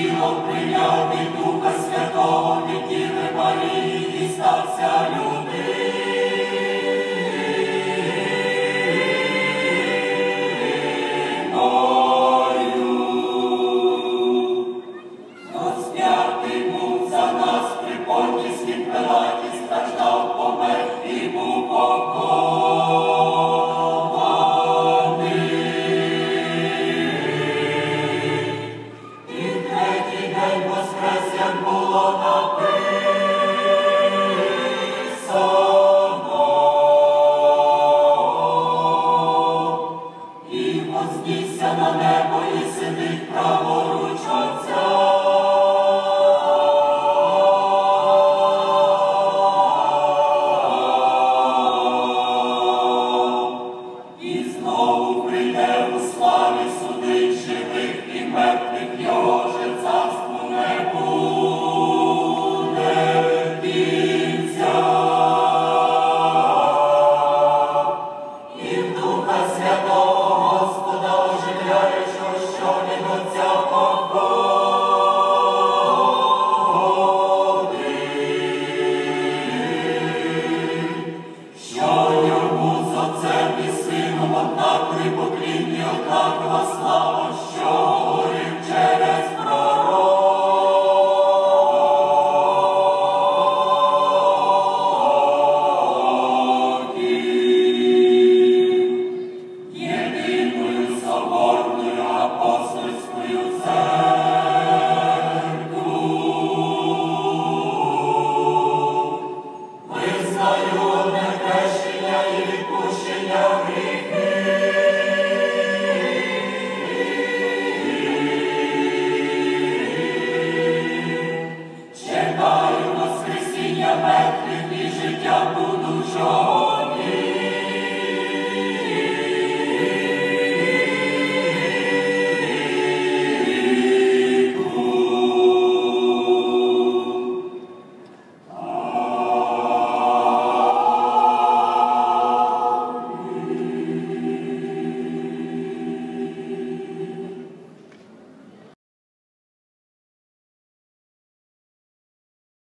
тіло прийняв від Духа Святого, від Діви Марії і стався людиною. Розп'ятий був за нас при Понтівській Пилаті, страждав, помер і був похований. Вознісся на небо і 不需要你